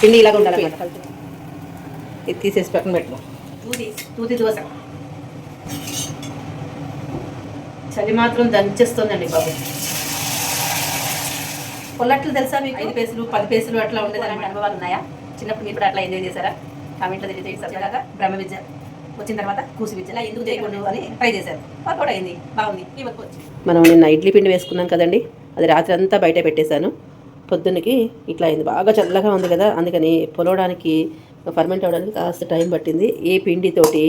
పిండి ఇలాగ ఉండాలి ఇది తీసేసి పక్కన పెట్టు తూతి తూతి దోశ. చలి మాత్రం దంచేస్తుందండి బాబు. పొల్లట్లు తెలుసా మీకు? ఐదు పేసులు పది పేసులు అట్లా ఉండేది అలాంటి అనుభవాలు ఉన్నాయా? చిన్నప్పుడు మీరు అట్లా ఎంజాయ్ చేశారా? కామెంట్లో తెలియజేయండి సబ్జెక్టుగా బ్రహ్మ విద్య వచ్చిన తర్వాత కూసి విద్య. ఇలా ఎందుకు చేయకూడదు అని ట్రై చేశారు. వర్కౌట్ అయింది. బాగుంది. వర్క్ వచ్చింది. మనం నిన్న ఇడ్లీ పిండి వేసుకున్నాం కదండి. అది రాత్రి అంతా బయట పెట్టేశాను. పొద్దున్నకి ఇట్లా అయింది. బాగా చల్లగా ఉంది కదా. అందుకని పొలవడానికి ఫర్మెంట్ అవ్వడానికి కాస్త టైం పట్టింది. ఈ పిండితోటి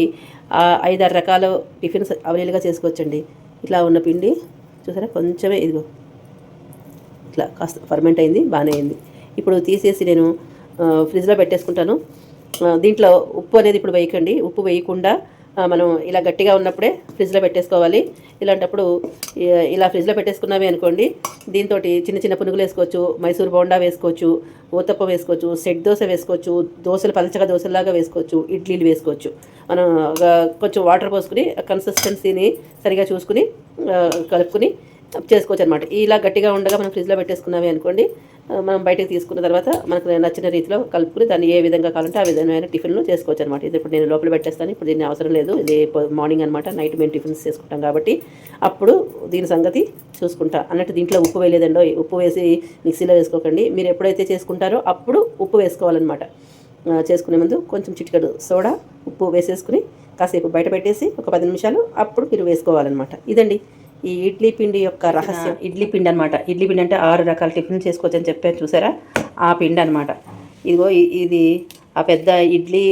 ఐదారు రకాల టిఫిన్స్ అవైలబుల్గా చేసుకోవచ్చండి. ఇట్లా ఉన్న పిండి చూసారా? కొంచెమే ఇదిగో. ఇట్లా కాస్త ఫర్మెంట్ అయింది బాగానే అయింది. ఇప్పుడు తీసేసి నేను ఫ్రిడ్జ్లో పెట్టేసుకుంటాను. దీంట్లో ఉప్పు అనేది ఇప్పుడు వేయకండి. ఉప్పు వేయకుండా మనం ఇలా గట్టిగా ఉన్నప్పుడే ఫ్రిడ్జ్లో పెట్టేసుకోవాలి. ఇలాంటప్పుడు ఇలా ఫ్రిడ్జ్లో పెట్టేసుకున్నామే అనుకోండి దీంతో చిన్న చిన్న పునుగులు వేసుకోవచ్చు మైసూర్ బోండా వేసుకోవచ్చు ఊతప్ప వేసుకోవచ్చు సెట్ దోశ వేసుకోవచ్చు దోశలు పలచగా దోశలాగా వేసుకోవచ్చు ఇడ్లీలు వేసుకోవచ్చు. మనం కొంచెం వాటర్ పోసుకుని కన్సిస్టెన్సీని సరిగా చూసుకుని కలుపుకుని చేసుకోవచ్చు అనమాట ఇలా గట్టిగా ఉండగా మనం ఫ్రిడ్జ్లో పెట్టేసుకున్నామే అనుకోండి మనం బయటకు తీసుకున్న తర్వాత మనకు నచ్చిన రీతిలో కలుపుకుని దాన్ని ఏ విధంగా కావాలంటే ఆ విధమైన టిఫిన్లు చేసుకోవచ్చు అనమాట ఇది ఇప్పుడు నేను లోపల పెట్టేస్తాను ఇప్పుడు దీన్ని అవసరం లేదు. ఇది మార్నింగ్ అనమాట నైట్ మేము టిఫిన్స్ చేసుకుంటాం కాబట్టి అప్పుడు దీని సంగతి చూసుకుంటా. అన్నట్టు దీంట్లో ఉప్పు వేయలేదండో ఉప్పు వేసి మిక్సీలో వేసుకోకండి. మీరు ఎప్పుడైతే చేసుకుంటారో అప్పుడు ఉప్పు వేసుకోవాలన్నమాట. చేసుకునే ముందు కొంచెం చిటికడు సోడా ఉప్పు వేసేసుకుని కాసేపు బయట పెట్టేసి ఒక పది నిమిషాలు అప్పుడు మీరు వేసుకోవాలన్నమాట. ఇదండి. ఈ ఇడ్లీ పిండి యొక్క రహస్యం. ఇడ్లీ పిండి అనమాట ఇడ్లీ పిండి అంటే ఆరు రకాల టిఫిన్ చేసుకోవచ్చు అని చెప్పారు చూసారా? ఆ పిండి అనమాట ఇదిగో ఇది ఆ పెద్ద ఇడ్లీ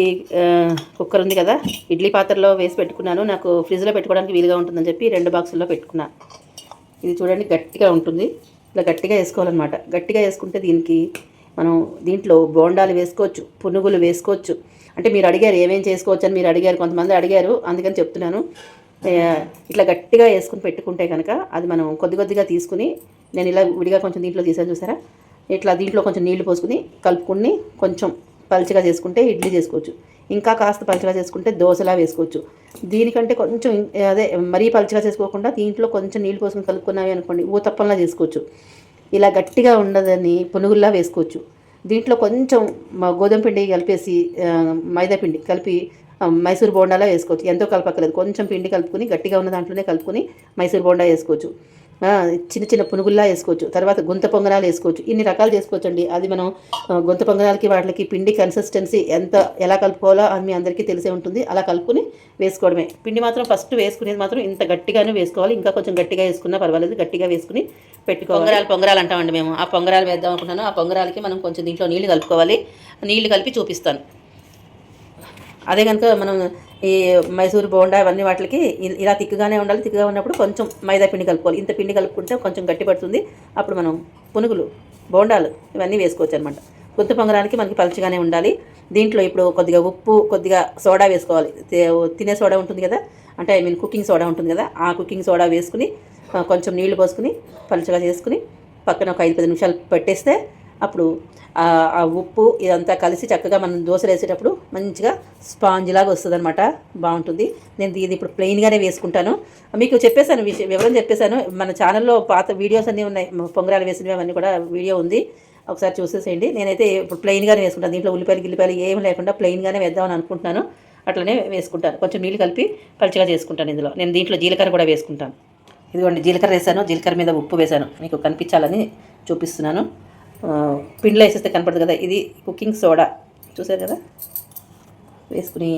కుక్కర్ ఉంది కదా? ఇడ్లీ పాత్రలో వేసి పెట్టుకున్నాను. నాకు ఫ్రిడ్జ్లో పెట్టుకోవడానికి వీలుగా ఉంటుందని చెప్పి రెండు బాక్సుల్లో పెట్టుకున్నాను ఇది చూడండి గట్టిగా ఉంటుంది. ఇలా గట్టిగా వేసుకోవాలన్నమాట. గట్టిగా వేసుకుంటే దీనికి మనం దీంట్లో బోండాలు వేసుకోవచ్చు పునుగులు వేసుకోవచ్చు. అంటే మీరు అడిగారు ఏమేం చేసుకోవచ్చు అని మీరు అడిగారు కొంతమంది అడిగారు. అందుకని చెప్తున్నాను. ఇట్లా గట్టిగా వేసుకుని పెట్టుకుంటే కనుక అది మనం కొద్ది కొద్దిగా తీసుకుని నేను ఇలా విడిగా కొంచెం దీంట్లో తీసాను చూసారా? ఇట్లా దీంట్లో కొంచెం నీళ్ళు పోసుకుని కలుపుకుని కొంచెం పలుచగా చేసుకుంటే ఇడ్లీ చేసుకోవచ్చు. ఇంకా కాస్త పలుచగా చేసుకుంటే దోశలా వేసుకోవచ్చు. దీనికంటే కొంచెం అదే మరీ పలుచగా చేసుకోకుండా దీంట్లో కొంచెం నీళ్ళు పోసుకుని కలుపుకున్నావి అనుకోండి ఊతప్పంలా చేసుకోవచ్చు. ఇలా గట్టిగా ఉండదని పునుగుల్లా వేసుకోవచ్చు. దీంట్లో కొంచెం మా గోధుమ పిండి కలిపేసి మైదా పిండి కలిపి మైసూర్ బోండాలో వేసుకోవచ్చు. ఎంతో కలపక్కర్లేదు. కొంచెం పిండి కలుపుకుని గట్టిగా ఉన్న దాంట్లోనే కలుపుకొని మైసూర్ బోండా వేసుకోవచ్చు. చిన్న చిన్న పునుగుల్లా వేసుకోవచ్చు. తర్వాత గుంత పొంగనాలు వేసుకోవచ్చు. ఇన్ని రకాలు చేసుకోవచ్చు అండి అది మనం గుంత పొంగనాలకి వాటికి పిండి కన్సిస్టెన్సీ ఎంత ఎలా కలుపుకోవాలో అని మీ అందరికీ తెలిసే ఉంటుంది. అలా కలుపుకుని వేసుకోవడమే. పిండి మాత్రం ఫస్ట్ వేసుకునేది మాత్రం ఇంత గట్టిగానే వేసుకోవాలి. ఇంకా కొంచెం గట్టిగా వేసుకున్నా పర్వాలేదు. గట్టిగా వేసుకుని పెట్టుకోవాలి. పొంగరాలు పొంగరాలు అంటామండి మేము. ఆ పొంగరాలు వేద్దాం అనుకుంటున్నాను. ఆ పొంగరాలకి మనం కొంచెం దీంట్లో నీళ్ళు కలుపుకోవాలి. నీళ్ళు కలిపి చూపిస్తాను. అదే కనుక మనం ఈ మైసూర్ బోండా అవన్నీ వాటికి ఇలా తిక్కుగానే ఉండాలి. తిక్కుగా ఉన్నప్పుడు కొంచెం మైదా పిండి కలుపుకోవాలి. ఇంత పిండి కలుపుకుంటే కొంచెం గట్టి పడుతుంది. అప్పుడు మనం పునుగులు బోండాలు ఇవన్నీ వేసుకోవచ్చు అనమాట గుత్తు పొంగరానికి మనకి పలుచగానే ఉండాలి. దీంట్లో ఇప్పుడు కొద్దిగా ఉప్పు కొద్దిగా సోడా వేసుకోవాలి. తినే సోడా ఉంటుంది కదా? అంటే ఐ మీన్ కుకింగ్ సోడా ఉంటుంది కదా? ఆ కుకింగ్ సోడా వేసుకుని కొంచెం నీళ్ళు పోసుకుని పలుచగా చేసుకుని పక్కన ఒక ఐదు పది నిమిషాలు పెట్టేస్తే అప్పుడు ఆ ఉప్పు ఇదంతా కలిసి చక్కగా మనం దోశలు వేసేటప్పుడు మంచిగా స్పాంజ్ లాగా వస్తుంది అనమాట బాగుంటుంది. నేను ఇది ఇప్పుడు ప్లెయిన్గానే వేసుకుంటాను. మీకు చెప్పేశాను విషయం వివరం చెప్పేశాను. మన ఛానల్లో పాత వీడియోస్ అన్నీ ఉన్నాయి. పొంగరాలు వేసినవి అవన్నీ కూడా వీడియో ఉంది. ఒకసారి చూసేసేయండి. నేనైతే ఇప్పుడు ప్లెయిన్గానే వేసుకుంటాను. దీంట్లో ఉల్లిపాయలు గిల్లిపాయలు ఏమి లేకుండా ప్లెయిన్గానే వేద్దామని అనుకుంటున్నాను. అట్లనే వేసుకుంటాను. కొంచెం నీళ్ళు కలిపి పలుచగా చేసుకుంటాను ఇందులో. నేను దీంట్లో జీలకర్ర కూడా వేసుకుంటాను. ఇదిగోండి జీలకర్ర వేసాను. జీలకర్ర మీద ఉప్పు వేసాను. మీకు కనిపించాలని చూపిస్తున్నాను. పిండిలో వేసేస్తే కనపడదు కదా ఇది కుకింగ్ సోడా. చూసారు కదా? వేసుకుని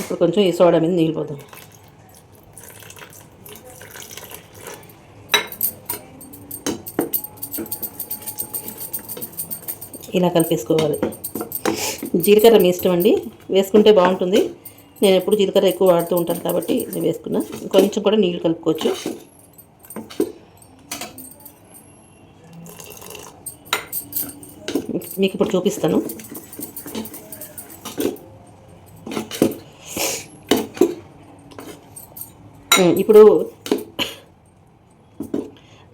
ఇప్పుడు కొంచెం ఈ సోడా మీద నీళ్ళు పోతాం ఇలా కలిపేసుకోవాలి. జీలకర్ర మీ ఇష్టం అండి. వేసుకుంటే బాగుంటుంది. నేను ఎప్పుడు జీలకర్ర ఎక్కువ వాడుతూ ఉంటాను కాబట్టి నేను వేసుకున్నా. కొంచెం కూడా నీళ్ళు కలుపుకోవచ్చు. మీకు ఇప్పుడు చూపిస్తాను. ఇప్పుడు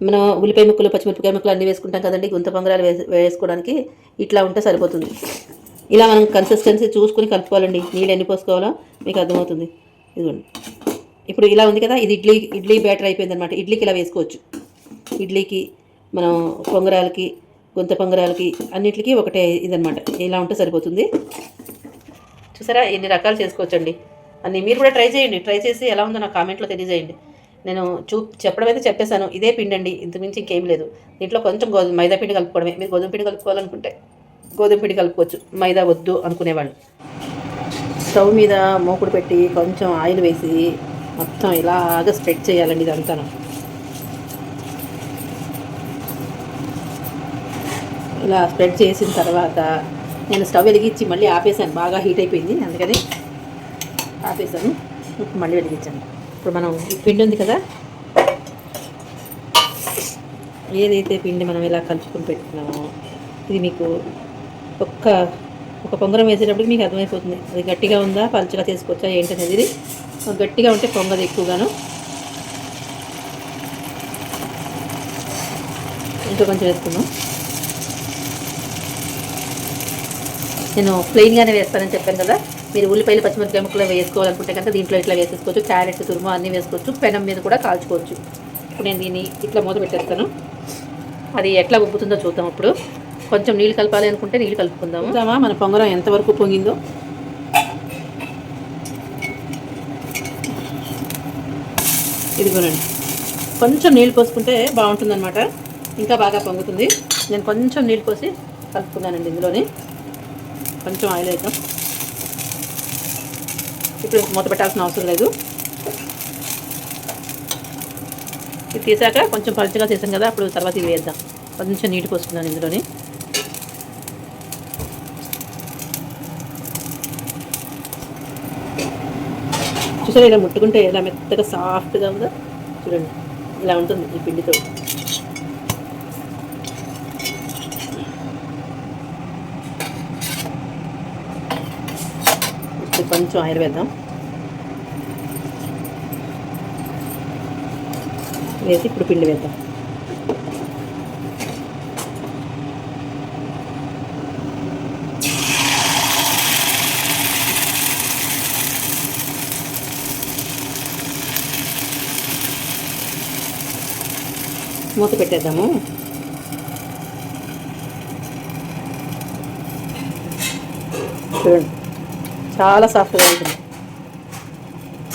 మనం ఉల్లిపాయ ముక్కలు పచ్చిమిరపకాయ ముక్కలు అన్నీ వేసుకుంటాం కదండి. గుంత పొంగరాలు వేసి వేసుకోవడానికి ఇట్లా ఉంటే సరిపోతుంది. ఇలా మనం కన్సిస్టెన్సీ చూసుకుని కలుపుకోవాలండి. నీళ్ళు ఎన్ని పోసుకోవాలో మీకు అర్థమవుతుంది. ఇదిగోండి. ఇప్పుడు ఇలా ఉంది కదా ఇది ఇడ్లీ ఇడ్లీ బ్యాటర్ అయిపోయింది అనమాట ఇడ్లీకి ఇలా వేసుకోవచ్చు. ఇడ్లీకి మనం పొంగరాలకి గొంత పొంగరాలకి అన్నిటికీ ఒకటే ఇదనమాట ఇలా ఉంటే సరిపోతుంది. చూసారా? ఎన్ని రకాలు చేసుకోవచ్చండి. అన్ని మీరు కూడా ట్రై చేయండి. ట్రై చేసి ఎలా ఉందో నాకు కామెంట్లో తెలియజేయండి. నేను చూ చెప్పడం అయితే చెప్పేశాను. ఇదే పిండి అండి. ఇంతకుమించి ఇంకేం లేదు. దీంట్లో కొంచెం గోధుమ మైదా పిండి కలుపుకోవడమే. మీరు గోధుమ పిండి కలుపుకోవాలనుకుంటే గోధుమ పిండి కలుపుకోవచ్చు. మైదా వద్దు అనుకునేవాళ్ళు. స్టవ్ మీద మూకుడు పెట్టి కొంచెం ఆయిల్ వేసి మొత్తం ఇలాగ స్ప్రెడ్ చేయాలండి ఇదంతా ఇలా స్ప్రెడ్ చేసిన తర్వాత నేను స్టవ్ వెలిగించి మళ్ళీ ఆపేసాను బాగా హీట్ అయిపోయింది. అందుకని ఆపేసాను ఇప్పుడు మళ్ళీ వెలిగించాను. ఇప్పుడు మనం పిండి ఉంది కదా? ఏదైతే పిండి మనం ఇలా కలుపుకొని పెట్టుకున్నామో ఇది మీకు ఒక్క ఒక పొంగరం వేసేటప్పుడు మీకు అర్థమైపోతుంది. అది గట్టిగా ఉందా పలుచగా చేసుకోవచ్చా ఏంటనేది ఇది. గట్టిగా ఉంటే పొంగది ఎక్కువగాను. ఇంకా కొంచెం వేసుకుందాం. నేను ప్లెయిన్గానే వేస్తానని చెప్పాను కదా మీరు ఉల్లిపాయలు పచ్చిమిరపకాయ ముక్కలు వేసుకోవాలనుకుంటే కనుక దీంట్లో ఇట్లా వేసేసుకోవచ్చు. క్యారెట్ తురుము అన్నీ వేసుకోవచ్చు. పెనం మీద కూడా కాల్చుకోవచ్చు. ఇప్పుడు నేను దీన్ని ఇట్లా మూత పెట్టేస్తాను. అది ఎట్లా ఉబ్బుతుందో చూద్దాం ఇప్పుడు. కొంచెం నీళ్ళు కలపాలి అనుకుంటే నీళ్ళు కలుపుకుందాము. చూద్దామా? మన పొంగరం ఎంతవరకు పొంగిందో? ఇదిగోనండి. కొంచెం నీళ్ళు పోసుకుంటే బాగుంటుందన్నమాట. ఇంకా బాగా పొంగుతుంది. నేను కొంచెం నీళ్ళు పోసి కలుపుకున్నానండి ఇందులోని. కొంచెం ఆయిల్ వేద్దాం. ఇప్పుడు మూత పెట్టాల్సిన అవసరం లేదు. ఇది తీసాక కొంచెం పలుచగా చేసాం కదా అప్పుడు తర్వాత ఇవి వేద్దాం. కొంచెం నీటి పోసుకున్నాను ఇందులోని. చూసారా ఇలా ముట్టుకుంటే ఇలా మెత్తగా సాఫ్ట్గా ఉందో? చూడండి ఇలా ఉంటుంది ఈ పిండితో. కొంచెం ఆయుర్వేదం వేసి ఇప్పుడు పిండి వేద్దాం. మూత పెట్టేద్దాము. చూడండి. చాలా సాఫ్ట్గా ఉంటుంది.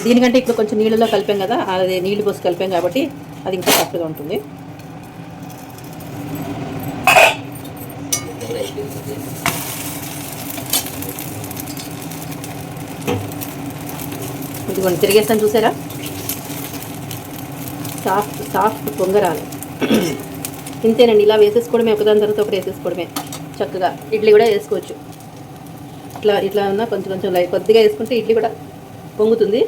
దీనికంటే ఇప్పుడు కొంచెం నీళ్ళలో కలిపాం కదా అది నీళ్ళు పోసి కలిపాం కాబట్టి అది ఇంకా సాఫ్ట్గా ఉంటుంది. ఇదిగోండి తిరిగేస్తాను చూసారా? సాఫ్ట్ సాఫ్ట్ పొంగరాలు. ఇంతేనండి ఇలా వేసేసుకోవడమే ఒకదాని తర్వాత ఒకటి వేసేసుకోవడమే. చక్కగా ఇడ్లీ కూడా వేసుకోవచ్చు. ఇట్లా ఇట్లా ఉన్నా కొంచెం కొంచెం లైట్ కొద్దిగా వేసుకుంటే ఇడ్లీ కూడా పొంగుతుంది.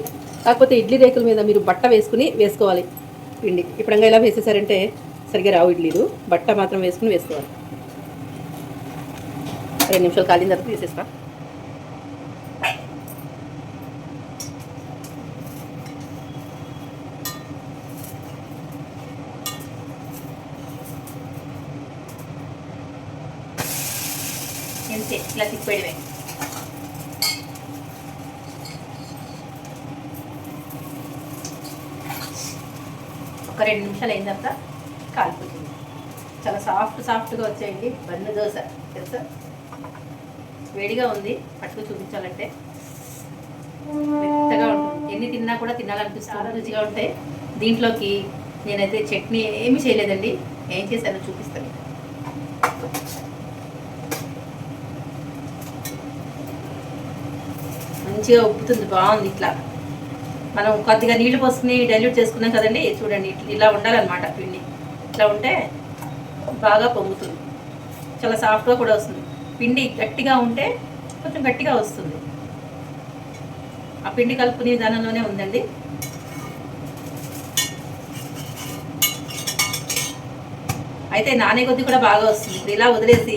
కాకపోతే ఇడ్లీ రేకుల మీద మీరు బట్ట వేసుకుని వేసుకోవాలి పిండి. ఇప్పుడంగా ఇలా వేసేసారంటే సరిగ్గా రావు ఇడ్లీలు. బట్ట మాత్రం వేసుకుని వేసుకోవాలి. రెండు నిమిషాలు కాలిన తర్వాత తీసేస్తా. అంతే ఇలా తిప్పేయడమే. ఒక రెండు నిమిషాలు అయిన తర్వాత కాలిపోతుంది. చాలా సాఫ్ట్ సాఫ్ట్గా వచ్చాయండి. బన్ను దోశ తెలుసా? వేడిగా ఉంది. పట్టుకు చూపించాలంటే. మెత్తగా ఉంటుంది. ఎన్ని తిన్నా కూడా తినాలనిపిస్తుంది. చాలా రుచిగా ఉంటాయి. దీంట్లోకి నేనైతే చట్నీ ఏమీ చేయలేదండి. ఏం చేశానో చూపిస్తాను. మంచిగా ఉబ్బుతుంది బాగుంది ఇట్లా. మనం కొద్దిగా నీళ్ళు పోసుకుని డైల్యూట్ చేసుకున్నాం కదండి చూడండి ఇట్లా ఇలా ఉండాలన్నమాట పిండి. ఇట్లా ఉంటే బాగా పొంగుతుంది. చాలా సాఫ్ట్గా కూడా వస్తుంది. పిండి గట్టిగా ఉంటే కొంచెం గట్టిగా వస్తుంది. ఆ పిండి కలుపుకునే విధానంలోనే ఉందండి. అయితే నానే కొద్ది కూడా బాగా వస్తుంది. ఇప్పుడు ఇలా వదిలేసి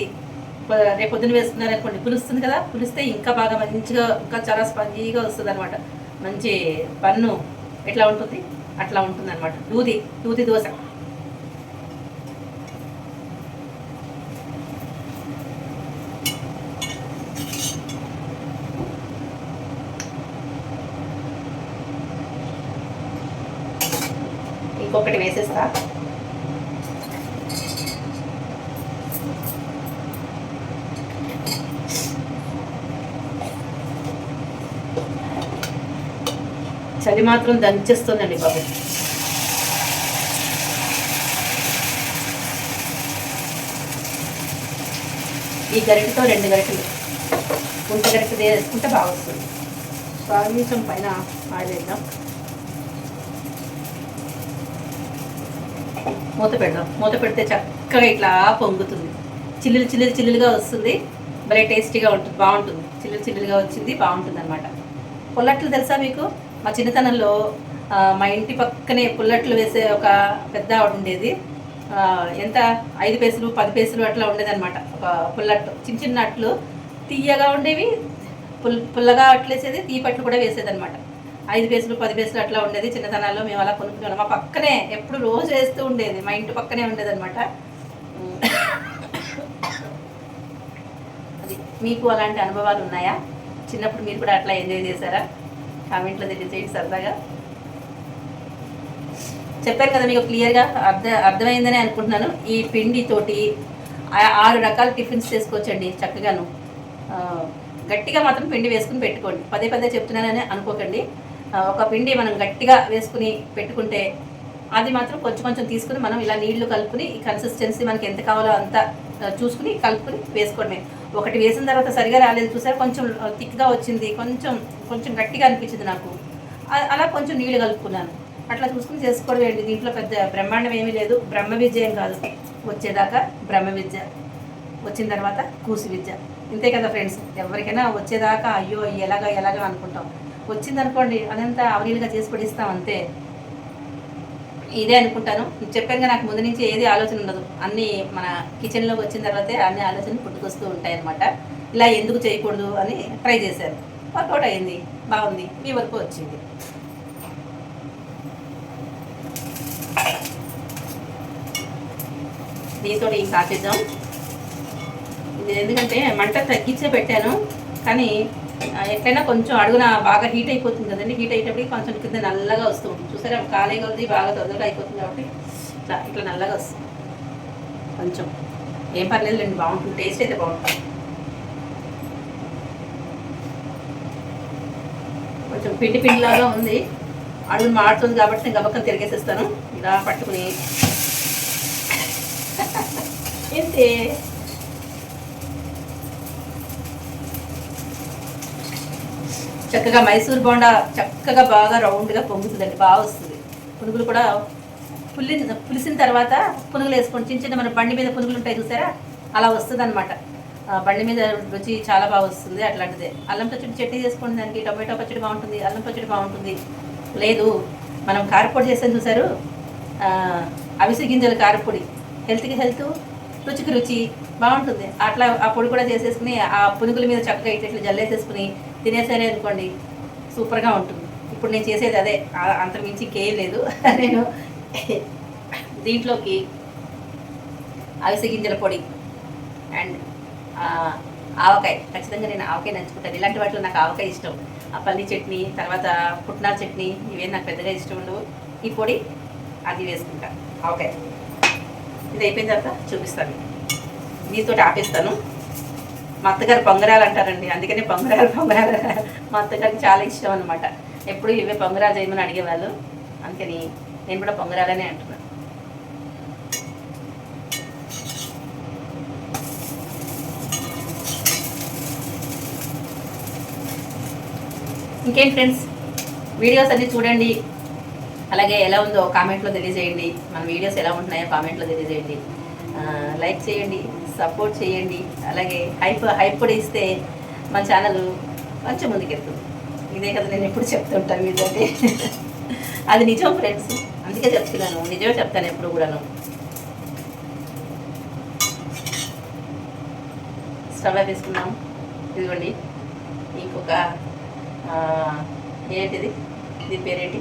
రేపు పొద్దున వేసుకున్నారనుకోండి పులుస్తుంది కదా పులిస్తే ఇంకా బాగా మంచిగా ఇంకా చాలా స్పంజీగా వస్తుంది అనమాట మంచి పన్ను ఎట్లా ఉంటుంది? అట్లా ఉంటుంది అనమాట దూది దూది దోశ. ఇంకొకటి వేసేస్తా. చలి మాత్రం దంచేస్తుందండి బాబు. ఈ గరిటతో రెండు గరిటలు. గుంట గరిట వేసుకుంటే బాగా వస్తుంది కొంచెం పైన ఆయిల్ వేద్దాం మూత పెడదాం. మూత పెడితే చక్కగా ఇట్లా పొంగుతుంది. చిల్లులు చిల్లులు చిల్లులుగా వస్తుంది. భలే టేస్టీగా ఉంటుంది బాగుంటుంది. చిల్లులు చిల్లులుగా వచ్చింది బాగుంటుంది అనమాట పొల్లట్లు తెలుసా మీకు? మా చిన్నతనంలో మా ఇంటి పక్కనే పుల్లట్లు వేసే ఒక పెద్ద ఆవిడ ఉండేది. ఎంత? ఐదు పేసులు పది పేసులు అట్లా ఉండేదన్నమాట. ఒక పుల్లట్టు చిన్న చిన్న అట్లు. తీయగా ఉండేవి పుల్ పుల్లగా అట్లేసేది తీపట్లు కూడా వేసేదన్నమాట. ఐదు పేసులు పది పేసులు అట్లా ఉండేది చిన్నతనాల్లో. మేము అలా కొనుక్కునేవాళ్ళం. మా పక్కనే ఎప్పుడు రోజు వేస్తూ ఉండేది. మా ఇంటి పక్కనే ఉండేదన్నమాట. అది మీకు అలాంటి అనుభవాలు ఉన్నాయా? చిన్నప్పుడు మీరు కూడా అట్లా ఎంజాయ్ చేశారా? కామెంట్లో చేయండి సరదాగా. చెప్పాను కదా మీకు క్లియర్గా అర్థ అర్థమైందని అనుకుంటున్నాను. ఈ పిండితోటి ఆరు రకాల టిఫిన్స్ చేసుకోవచ్చండి చక్కగాను. గట్టిగా మాత్రం పిండి వేసుకుని పెట్టుకోండి. పదే పదే చెప్తున్నానని అనుకోకండి. ఒక పిండి మనం గట్టిగా వేసుకుని పెట్టుకుంటే అది మాత్రం కొంచెం కొంచెం తీసుకుని మనం ఇలా నీళ్ళు కలుపుకుని ఈ కన్సిస్టెన్సీ మనకి ఎంత కావాలో అంత చూసుకుని కలుపుకుని వేసుకోవడమే. ఒకటి వేసిన తర్వాత సరిగా రాలేదు చూసారా? కొంచెం థిక్గా వచ్చింది కొంచెం కొంచెం గట్టిగా అనిపించింది నాకు. అలా కొంచెం నీళ్ళు కలుపుకున్నాను. అట్లా చూసుకుని చేసుకోవడం ఏంటి దీంట్లో పెద్ద బ్రహ్మాండం ఏమీ లేదు. బ్రహ్మ విజయం కాదు. వచ్చేదాకా బ్రహ్మ విద్య. వచ్చిన తర్వాత కూసి విద్య. ఇంతే కదా ఫ్రెండ్స్? ఎవరికైనా వచ్చేదాకా అయ్యో ఎలాగా ఎలాగా అనుకుంటాం. వచ్చిందనుకోండి అదంతా అవలీలుగా చేసి పడిస్తాం అంతే. ఇదే అనుకుంటాను. చెప్పాను కదా నాకు ముందు నుంచి ఏది ఆలోచన ఉండదు. అన్నీ మన కిచెన్లోకి వచ్చిన తర్వాతే అన్ని ఆలోచనలు పుట్టుకొస్తూ ఉంటాయి అనమాట ఇలా ఎందుకు చేయకూడదు అని ట్రై చేశాను. వర్కౌట్ అయింది. బాగుంది. మీ వరకు వచ్చింది. దీంతో ఈ కాపిద్దాం ఇది ఎందుకంటే మంట తగ్గించే పెట్టాను. కానీ ఎట్లయినా కొంచెం అడుగున బాగా హీట్ అయిపోతుంది కదండి. హీట్ అయ్యేటప్పటికి కొంచెం కింద నల్లగా వస్తూ ఉంటుంది. చూసారా? ఖాళీ కొద్ది బాగా తొందరగా అయిపోతుంది కాబట్టి ఇట్లా ఇట్లా నల్లగా వస్తుంది. కొంచెం. ఏం పర్లేదులేండి బాగుంటుంది. టేస్ట్ అయితే బాగుంటుంది. కొంచెం పిండి పిండిలాగా ఉంది. అడుగులు మాడుతుంది కాబట్టి నేను గబక్కన తిరిగేసేస్తాను. ఇలా పట్టుకుని. ఏంటి? చక్కగా మైసూర్ బోండా చక్కగా బాగా రౌండ్గా పొంగుతుందండి బాగా వస్తుంది. పునుగులు కూడా పులి పులిసిన తర్వాత పునుగులు వేసుకొని చిన్న చిన్న మన బండి మీద పునుగులు ఉంటాయి చూసారా? అలా వస్తుంది అనమాట బండి మీద రుచి చాలా బాగా వస్తుంది అట్లాంటిదే. అల్లం పచ్చడి చట్నీ చేసుకోండి దానికి. టొమాటో పచ్చడి బాగుంటుంది అల్లం పచ్చడి బాగుంటుంది. లేదు మనం కారపొడి చేస్తాం చూసారు? అవిసి అవిసె గింజల కారపొడి. హెల్త్కి హెల్త్ రుచికి రుచి బాగుంటుంది. అట్లా ఆ పొడి కూడా చేసేసుకుని ఆ పునుగుల మీద చక్కగా ఇట్లా ఇట్లా జల్లేసేసుకుని తినేసరే అనుకోండి సూపర్గా ఉంటుంది. ఇప్పుడు నేను చేసేది అదే అంతకుమించి కేయం లేదు. నేను దీంట్లోకి అవిసె గింజల పొడి అండ్ ఆవకాయ. ఖచ్చితంగా నేను ఆవకాయ నంచుకుంటాను. ఇలాంటి వాటిలో నాకు ఆవకాయ ఇష్టం. ఆ పల్లి చట్నీ తర్వాత పుట్నాల చట్నీ ఇవేం నాకు పెద్దగా ఇష్టం ఉండవు. ఈ పొడి అది వేసుకుంటాను ఆవకాయ. ఇది అయిపోయిన తర్వాత చూపిస్తాను. మీతో ఆపేస్తాను. మా అత్తగారు పొంగరాలు అంటారండి. అందుకనే పొంగరాలు పొంగరాలు. మా అత్తగారికి చాలా ఇష్టం అనమాట ఎప్పుడు ఇవే పొంగరాలు చేయమని అడిగేవాళ్ళు. అందుకని నేను కూడా పొంగరాలనే అంటున్నాను ఇంకేం ఫ్రెండ్స్? వీడియోస్ అన్నీ చూడండి. అలాగే ఎలా ఉందో కామెంట్లో తెలియజేయండి. మన వీడియోస్ ఎలా ఉంటున్నాయో కామెంట్లో తెలియజేయండి. లైక్ చేయండి. సపోర్ట్ చేయండి. అలాగే హైప్ హైప్ కూడా ఇస్తే మన ఛానల్ కొంచెం ముందుకెళ్తుంది. ఇదే కదా నేను ఎప్పుడు చెప్తుంటాను మీతోటి. అది నిజం ఫ్రెండ్స్. అందుకే చెప్తున్నాను. నిజమే చెప్తాను ఎప్పుడు కూడాను. స్టవ్ వేసుకున్నాం ఇదిగోండి. ఇంకొక ఏంటిది? దీని పేరేంటి?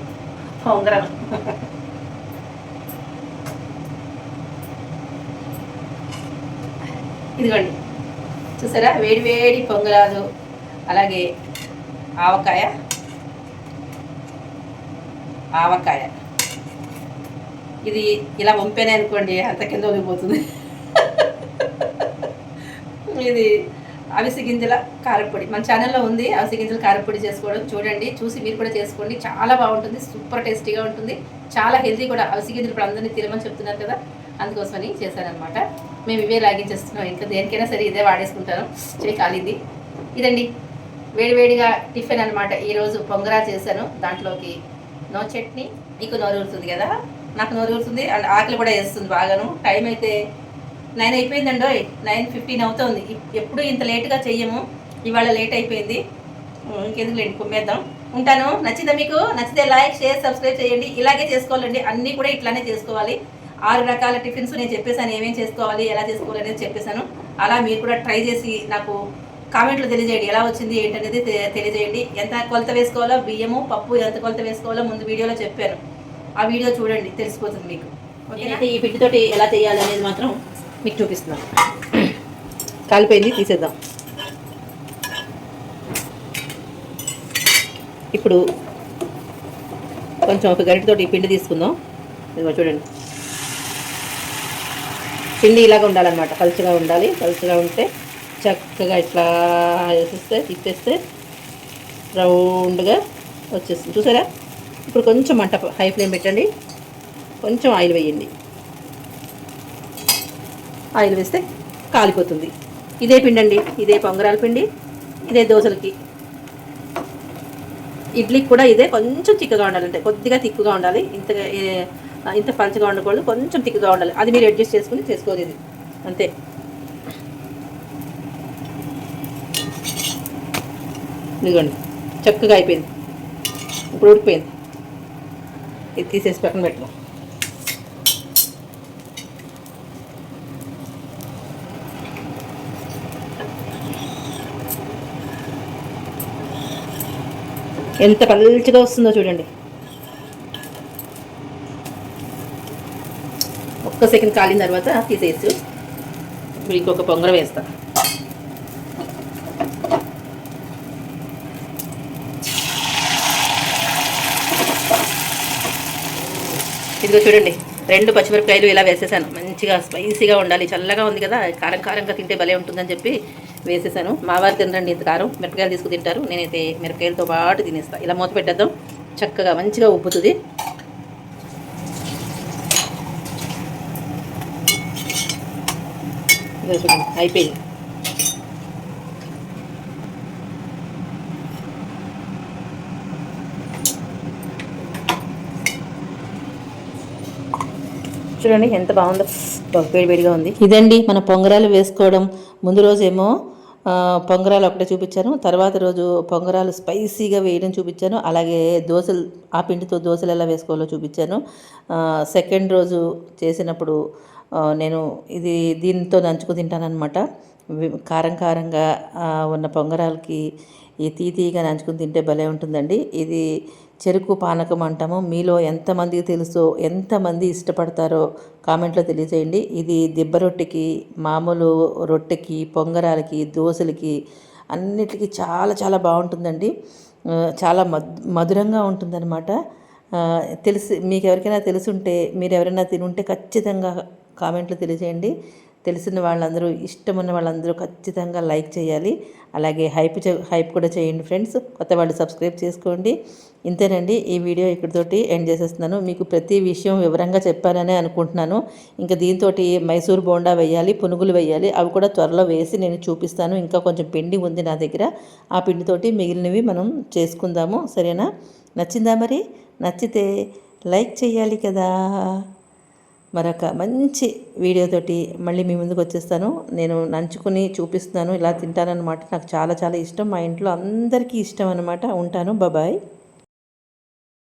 పొంగరం ఇదిగోండి. చూసారా? వేడి వేడి పొంగరాలు అలాగే ఆవకాయ ఆవకాయ. ఇది ఇలా వంపేనే అనుకోండి అంత కింద ఒలిగిపోతుంది ఇది అవిసి గింజల కారపొడి. మన ఛానల్లో ఉంది అవిసి గింజల కారపొడి చేసుకోవడం. చూడండి చూసి మీరు కూడా చేసుకోండి. చాలా బాగుంటుంది సూపర్ టేస్టీగా ఉంటుంది. చాలా హెల్తీ కూడా అవిసి గింజలు ఇప్పుడు అందరినీ తినమని చెప్తున్నారు కదా. అందుకోసమని చేశానమాట మేము ఇవే లాగించేస్తున్నాం. ఇంకా దేనికైనా సరే ఇదే వాడేసుకుంటాను. చెవి కాలింది. ఇదండి. వేడివేడిగా టిఫిన్ అనమాట ఈరోజు పొంగరా చేశాను. దాంట్లోకి నో చట్నీ నీకు నోరు ఊరుతుంది కదా? నాకు నోరు ఊరుతుంది. అండ్ ఆకలి కూడా వేస్తుంది బాగాను. టైం అయితే నైన్ అయిపోయిందండో నైన్ ఫిఫ్టీన్ అవుతుంది. ఎప్పుడు ఇంత లేట్గా చెయ్యము? ఇవాళ లేట్ అయిపోయింది. ఇంకెందుకు లేండి కుమ్మేద్దాం. ఉంటాను. నచ్చిందా మీకు? నచ్చితే లైక్ షేర్ సబ్స్క్రైబ్ చేయండి. ఇలాగే చేసుకోవాలండి. అన్నీ కూడా ఇట్లానే చేసుకోవాలి. ఆరు రకాల టిఫిన్స్ నేను చెప్పేసాను ఏమేం చేసుకోవాలి ఎలా చేసుకోవాలి అనేది చెప్పేశాను. అలా మీరు కూడా ట్రై చేసి నాకు కామెంట్లో తెలియజేయండి ఎలా వచ్చింది ఏంటనేది తెలియజేయండి. ఎంత కొలత వేసుకోవాలో బియ్యము పప్పు ఎంత కొలత వేసుకోవాలో ముందు వీడియోలో చెప్పాను. ఆ వీడియో చూడండి తెలిసిపోతుంది మీకు. నేనైతే ఈ పిండితోటి ఎలా చేయాలి అనేది మాత్రం మీకు చూపిస్తున్నాను. కాలిపోయింది తీసేద్దాం. ఇప్పుడు కొంచెం ఒక గరిటతోటి ఈ పిండి తీసుకుందాం. చూడండి. పిండి ఇలాగ ఉండాలన్నమాట. పలుచగా ఉండాలి. పలుచగా ఉంటే చక్కగా ఇట్లా వేసేస్తే తిప్పేస్తే రౌండ్గా వచ్చేస్తుంది. చూసారా? ఇప్పుడు కొంచెం మంట హై ఫ్లేమ్ పెట్టండి. కొంచెం ఆయిల్ వేయండి. ఆయిల్ వేస్తే కాలిపోతుంది. ఇదే పిండి అండి ఇదే పొంగరాల పిండి. ఇదే దోశలకి. ఇడ్లీకి కూడా ఇదే కొంచెం చిక్కగా ఉండాలంటే కొద్దిగా తిక్కుగా ఉండాలి. ఇంత ఇంత పంచగా ఉండకూడదు కొంచెం తిక్కుగా ఉండాలి. అది మీరు అడ్జస్ట్ చేసుకుని చేసుకోవాలి ఇది. అంతే. ఇదిగోండి. చక్కగా అయిపోయింది. ఇప్పుడు ఉడికిపోయింది ఇది తీసేసి పక్కన పెట్టుకో. ఎంత పల్చగా వస్తుందో చూడండి. ఒక్క సెకండ్ కాలిన తర్వాత తీసేయచ్చు. ఇప్పుడు ఇంకొక పొంగర వేస్తా. ఇదిగో చూడండి రెండు పచ్చిమిరపకాయలు ఇలా వేసేసాను. మంచిగా స్పైసీగా ఉండాలి. చల్లగా ఉంది కదా కారం కారంగా తింటే భలే ఉంటుందని చెప్పి వేసేసాను. మావారు తినరండి ఇంత కారం. మిరపకాయలు తీసుకు తింటారు. నేనైతే మిరపకాయలతో పాటు తినేస్తాను ఇలా మూత పెట్టేద్దాం. చక్కగా మంచిగా ఉబ్బుతుంది ఇదిగో చూడండి అయిపోయింది. చూడండి ఎంత బాగుందో. వేడివేడిగా ఉంది. ఇదండి మన పొంగరాలు వేసుకోవడం. ముందు రోజేమో పొంగరాలు ఒకటే చూపించాను. తర్వాత రోజు పొంగరాలు స్పైసీగా వేయడం చూపించాను. అలాగే దోశలు ఆ పిండితో దోశలు ఎలా వేసుకోవాలో చూపించాను. సెకండ్ రోజు చేసినప్పుడు నేను ఇది దీంతో నంచుకు తింటానన్నమాట. కారం కారంగా ఉన్న పొంగరాలకి ఈ తీతీగా నంచుకుని తింటే భలే ఉంటుందండి. ఇది చెరుకు పానకం అంటాము. మీలో ఎంతమందికి తెలుసో ఎంతమంది ఇష్టపడతారో కామెంట్లో తెలియజేయండి. ఇది దిబ్బ రొట్టెకి మామూలు రొట్టెకి పొంగరాలకి దోశలకి అన్నిటికీ చాలా చాలా బాగుంటుందండి. చాలా మధు మధురంగా ఉంటుందన్నమాట. తెలిసి మీకు ఎవరికైనా తెలుసుంటే మీరు ఎవరైనా తినుంటే ఖచ్చితంగా కామెంట్లో తెలియజేయండి. తెలిసిన వాళ్ళందరూ ఇష్టం ఉన్న వాళ్ళందరూ ఖచ్చితంగా లైక్ చేయాలి. అలాగే హైప్ హైప్ కూడా చేయండి ఫ్రెండ్స్. కొత్త వాళ్ళు సబ్స్క్రైబ్ చేసుకోండి. ఇంతేనండి ఈ వీడియో ఇక్కడితోటి ఎండ్ చేసేస్తున్నాను. మీకు ప్రతి విషయం వివరంగా చెప్పాననే అనుకుంటున్నాను. ఇంకా దీంతో మైసూర్ బోండా వేయాలి పునుగులు వేయాలి. అవి కూడా త్వరలో వేసి నేను చూపిస్తాను. ఇంకా కొంచెం పిండి ఉంది నా దగ్గర. ఆ పిండితోటి మిగిలినవి మనం చేసుకుందాము. సరేనా? నచ్చిందా మరి? నచ్చితే లైక్ చేయాలి కదా. మరొక మంచి వీడియోతోటి మళ్ళీ మీ ముందుకు వచ్చేస్తాను. నేను నంచుకుని చూపిస్తున్నాను. ఇలా తింటానన్నమాట. నాకు చాలా చాలా ఇష్టం. మా ఇంట్లో అందరికీ ఇష్టం అనమాట ఉంటాను. బాబాయ్